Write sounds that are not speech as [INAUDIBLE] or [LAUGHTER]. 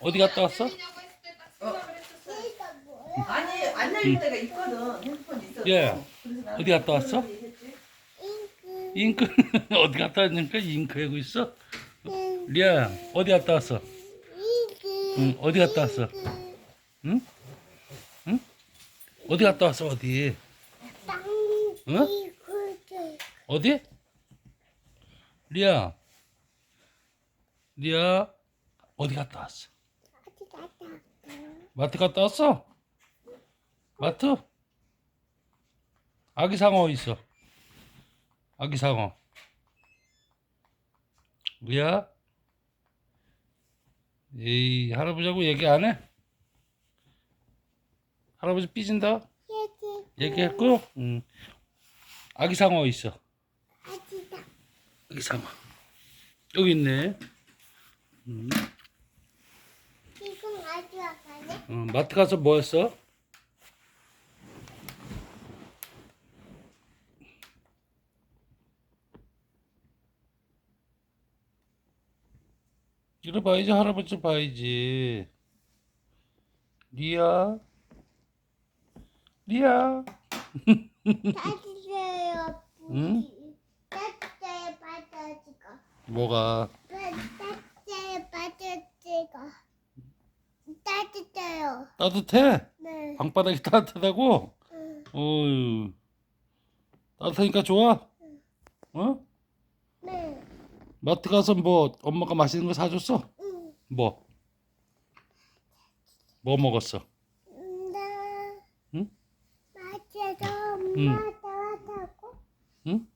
어디 갔다 왔어? 아니 안 열릴 때가 있거든 핸드폰 있어. 예. 어디 갔다 왔어? 잉크 [LAUGHS] 어디 갔다 왔니까 잉크 하고 있어? 리아 어디 갔다 왔어? 응 어디 갔다 왔어? 응? 응? 어디 갔다 왔어 어디? 응? 어디? 리아 리아 어디 갔다 왔어? 마트 갔다 왔어? 마트? 아기 상어 있어? 아기 상어. 뭐야? 에이 할아버지하고 얘기 안 해? 할아버지 삐진다? 얘기했고? 응. 아기 상어 있어? 아기 상어. 여기 있네. 응. 어, 마트 가서 뭐 했어? 이리 봐야지 할아버지 봐야지 리아 리아 따뜻해요. 응? 뭐가 따뜻해요. 빠져지고. 따뜻해요. 따뜻해? 네. 방바닥이 따뜻하다고? 응. 어휴 따뜻하니까 좋아? 어? 네. 마트 가서 뭐 엄마가 맛있는 거 사줬어? 응. 뭐? 뭐 먹었어? 나. 응? 응. 엄마 나왔다고. 응?